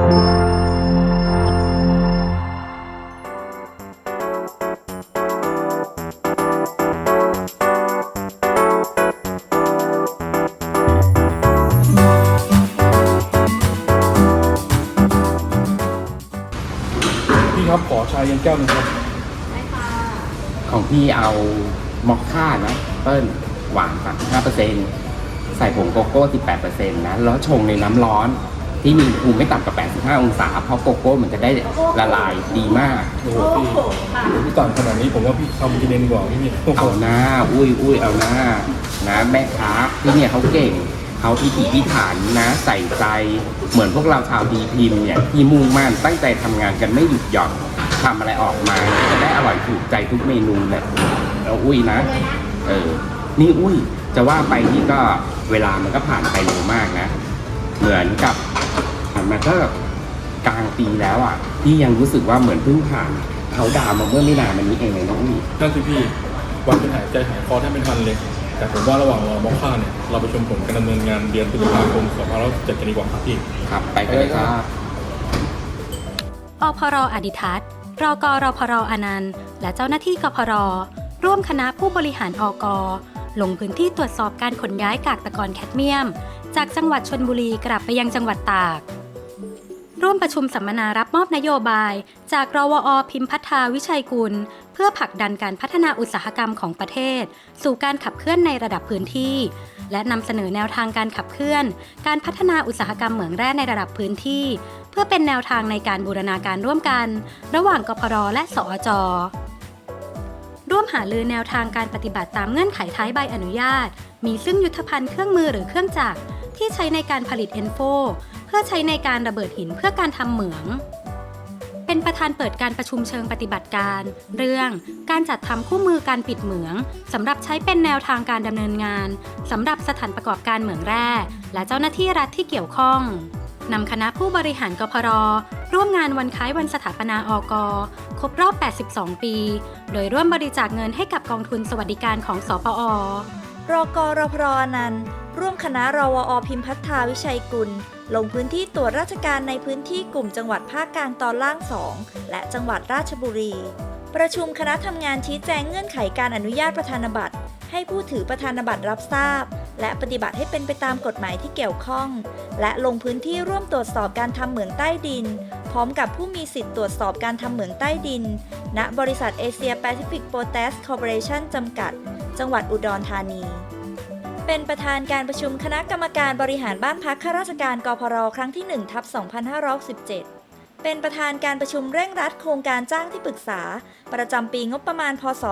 พี่ครับขอชาเย็นแก้วหนึ่งครับ ของพี่เอามอคค่านะ เปิ้ลหวาน35เปอร์เซ็นใส่ผงโกโก้ 18เปอร์เซ็นต์นะ แล้วชงในน้ำร้อน ที่มีอุณหภูมิไม่ต่ำกว่า 85 องศา เพราะโกโก้มันจะได้ละลายดีมาก โอ้โหพี่พี่ต่างขนาดนี้ผมว่าพี่ทำกินเองดีกว่าพี่โอ้โหเอาหน้า อุ้ยอุ้ยเอาหน้า นะแม่ค้าที่เนี่ยเขาเก่ง เขาพิถีพิถันนะ ใส่ใจ เหมือนพวกเราชาวดีพิมพ์เนี่ยที่มุ่งมั่นตั้งใจทำงานกันไม่หยุดหย่อนทำอะไรออกมาจะได้อร่อยถูกใจทุกเมนูเลยแล้วอุ้ยนะ เออ นี่อุ้ย จะว่าไปนี่ก็เวลามันก็ผ่านไปเร็วมากนะ เหมือนกับผ่านมาก็กลางปีแล้วอะที่ยังรู้สึกว่าเหมือนเพิ่งผ่านเขาดาวน์มาเมื่อไม่นานมานี้เองเลยน้องอุ้ยนั่นสิพี่วันเป็นหายใจหายคอแทบไม่ทันเลย แต่ผมว่าระหว่างรอมอคค่าเนี่ยเราไปชมผลการดำเนินงานเดือนพฤษภาคม2567กันดีกว่าครับพี่ครับไปกันเลยครับอพรอดิทัศน์รกรพรอนันต์ และเจ้าหน้าที่กพรร่วมคณะผู้บริหารอก ลงพื้นที่ตรวจสอบการขนย้ายกากตะกอนแคดเมียม จากจังหวัดชนบุรีกลับไปยังจังหวัดตาก ร่วมประชุมสัมมนารับมอบนโยบาย จากรวอพิมพัฒนาวิชัยกุล เพื่อผลักดันการพัฒนาอุตสาหกรรมของประเทศ สู่การขับเคลื่อนในระดับพื้นที่ และนำเสนอแนวทางการขับเคลื่อน การพัฒนาอุตสาหกรรมเหมืองแร่ในระดับพื้นที่ เพื่อเป็นแนวทางในการบูรณาการร่วมกัน ระหว่างกพรและสอจ วมหาลือแนวทางการปฏิบัติตามเงื่อนไขท้ายใบอนุญาต มีซึ่งยุทธภัณฑ์เครื่องมือหรือเครื่องจักรที่ใช้ในการผลิตเอนโฟเพื่อใช้ในการระเบิดหินเพื่อการทำเหมือง เป็นประธานเปิดการประชุมเชิงปฏิบัติการ เรื่องการจัดทำคู่มือการปิดเหมืองสำหรับใช้เป็นแนวทางการดำเนินงานสำหรับสถานประกอบการเหมืองแร่และเจ้าหน้าที่รัฐที่เกี่ยวข้องนำคณะผู้บริหารกพร ร่วมงานวันคล้ายวันสถาปนาอกครบรอบ 82 ปี โดยร่วมบริจาคเงินให้กับกองทุนสวัสดิการของสปอรอกรพรอนันร่วมคณะรวอพิมพัฒนาวิชัยกุล ลงพื้นที่ตรวจราชการในพื้นที่กลุ่มจังหวัดภาคกลางตอนล่าง 2 และจังหวัดราชบุรี ประชุมคณะทำงานชี้แจงเงื่อนไขการอนุญาตประธานบัตร ให้ผู้ถือประธานบัตรรับทราบ และปฏิบัติให้เป็นไปตามกฎหมายที่เกี่ยวข้อง และลงพื้นที่ร่วมตรวจสอบการทำเหมืองใต้ดิน พร้อมกับผู้มีสิทธิ์ตรวจสอบการทำเหมืองใต้ดิน ณ บริษัทเอเชียแปซิฟิกโปแทสคอร์ปอเรชั่นจำกัด จังหวัดอุดรธานี เป็นประธานการประชุมคณะกรรมการบริหารบ้านพักข้าราชการกพรครั้งที่ 1 ทับ 2567เป็นประธานการประชุมเร่งรัดโครงการจ้างที่ปรึกษา ประจำปีงบประมาณ พศ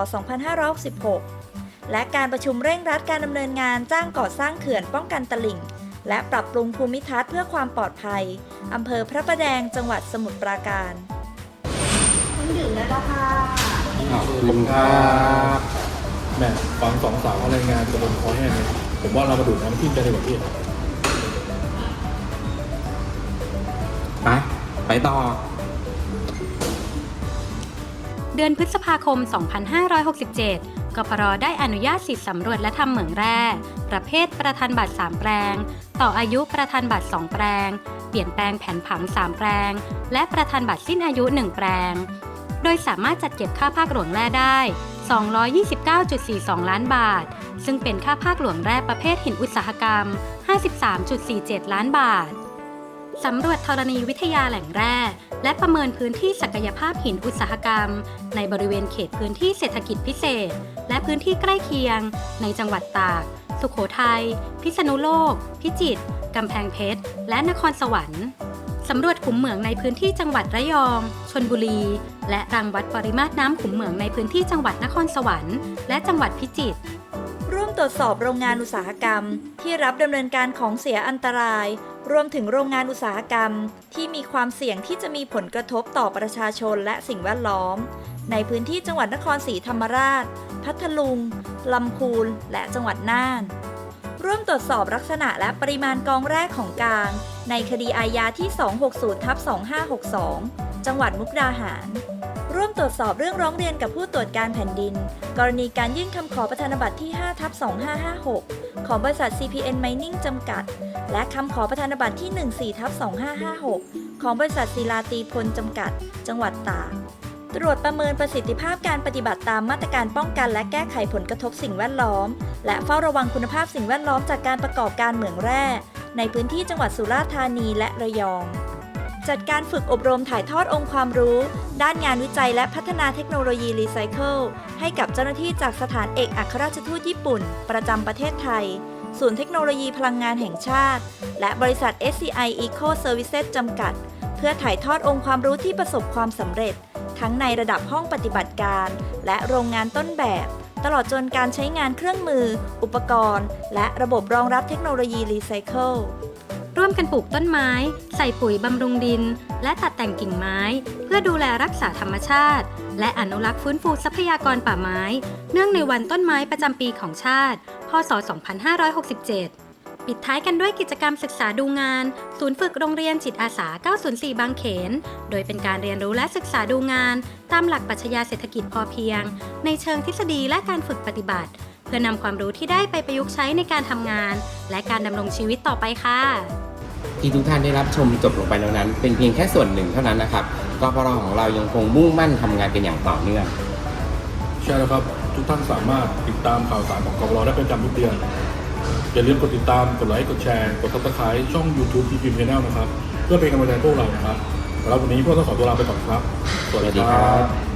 2516 และการประชุมเร่งรัดการดำเนินงานจ้างก่อสร้างเขื่อนป้องกันตลิ่ง และปรับปรุงภูมิทัศน์เพื่อความปลอดภัย อำเภอพระประแดงจังหวัดสมุทรปราการขอบคุณครับแม่ฟังสองสาวเขารายงานจะลงคอแห้งเลยผมว่าเรามาดูดน้ำทิ้งกันดีกว่าพี่ไปไปต่อ เดือนพฤษภาคม 2567 กพรได้อนุญาตสิทธิสำรวจและทำเหมืองแร่ ประเภทประธานบัตร3แปลง ต่ออายุประธานบัตร 2 แปลง เปลี่ยนแปลงแผนผัง 3 แปลง และประธานบัตรสิ้นอายุ 1 แปลง โดยสามารถจัดเก็บค่าภาคหลวงแร่ได้ 229.42 ล้านบาท ซึ่งเป็นค่าภาคหลวงแร่ประเภทหินอุตสาหกรรม 53.47 ล้านบาทสำรวจธรณีวิทยาแหล่งแร่ และประเมินพื้นที่ศักยภาพหินอุตสาหกรรม ในบริเวณเขตพื้นที่เศรษฐกิจพิเศษ และพื้นที่ใกล้เคียง ในจังหวัดตาก สุโขทัย พิษณุโลก พิจิตร กำแพงเพชร และนครสวรรค์สำรวจขุมเหมืองในพื้นที่จังหวัดระยอง ชนบุรี และรังวัดปริมาตรน้ำขุมเหมืองในพื้นที่จังหวัดนครสวรรค์ และจังหวัดพิจิตร ร่วมตรวจสอบโรงงานอุตสาหกรรม ที่รับดำเนินการของเสียอันตราย รวมถึงโรงงานอุตสาหกรรม ที่มีความเสี่ยงที่จะมีผลกระทบต่อประชาชนและสิ่งแวดล้อม ในพื้นที่จังหวัดนครศรีธรรมราช พัทลุง ลำพูน และจังหวัดน่าน ร่วมตรวจสอบลักษณะและปริมาณกองแรกของกลาง ในคดีอาญาที่ 260ทับ2562 จังหวัดมุกดาหาร ร่วมตรวจสอบเรื่องร้องเรียนกับผู้ตรวจการแผ่นดิน กรณีการยื่นคำขอประธานบัตรที่5ทับ2556 ของบริษัท CPN Mining จำกัด และคำขอประธานบัตรที่ 14ทับ2556 ของบริษัทศิลาตีพลจำกัด จังหวัดตาก ตรวจประเมินประสิทธิภาพการปฏิบัติตามมาตรการป้องกันและแก้ไขผลกระทบสิ่งแวดล้อม และเฝ้าระวังคุณภาพสิ่งแวดล้อมจากการประกอบการเหมืองแร่ ในพื้นที่จังหวัดสุราษฎร์ธานีและระยอง จัดการฝึกอบรมถ่ายทอดองค์ความรู้ ด้านงานวิจัยและพัฒนาเทคโนโลยีรีไซเคิลให้กับเจ้าหน้าที่จากสถานเอกอัครราชทูตญี่ปุ่น ประจำประเทศไทย ศูนย์เทคโนโลยีพลังงานแห่งชาติ และบริษัท SCI Eco Services จำกัด เพื่อถ่ายทอดองค์ความรู้ที่ประสบความสำเร็จ ทั้งในระดับห้องปฏิบัติการ และโรงงานต้นแบบ ตลอดจนการใช้งานเครื่องมือ อุปกรณ์ และระบบรองรับเทคโนโลยีรีไซเคิลร่วมกันปลูกต้นไม้ ใส่ปุ๋ยบำรุงดิน และตัดแต่งกิ่งไม้ เพื่อดูแลรักษาธรรมชาติ และอนุรักษ์ฟื้นฟูทรัพยากรป่าไม้ เนื่องในวันต้นไม้ประจำปีของชาติ พศ 2567 ปิดท้ายกันด้วยกิจกรรมศึกษาดูงาน ศูนย์ฝึกโรงเรียนจิตอาสา 904 บางเขน โดยเป็นการเรียนรู้และศึกษาดูงาน ตามหลักปรัชญาเศรษฐกิจพอเพียง ในเชิงทฤษฎีและการฝึกปฏิบัติ เพื่อนำความรู้ที่ได้ไปประยุกต์ใช้ในการทำงาน และการดำรงชีวิตต่อไปค่ะที่ทุกท่านได้รับชมจบลงไปแล้วนั้น เป็นเพียงแค่ส่วนหนึ่งเท่านั้นนะครับกพรของเรายังคงมุ่งมั่นทำงานกันอย่างต่อเนื่องใช่แล้วครับ ทุกท่านสามารถติดตามข่าวสารของกบเราได้เป็นประจำทุกเดือน อย่าลืมกดติดตาม กดไลค์ กดแชร์ กดติดตามช่อง YouTube พีพีมแนลนะครับ เพื่อเป็นกำลังใจพวกเรานะครับสำหรับวันนี้พวกเราขอตัวลาไปก่อนครับ สวัสดีครับ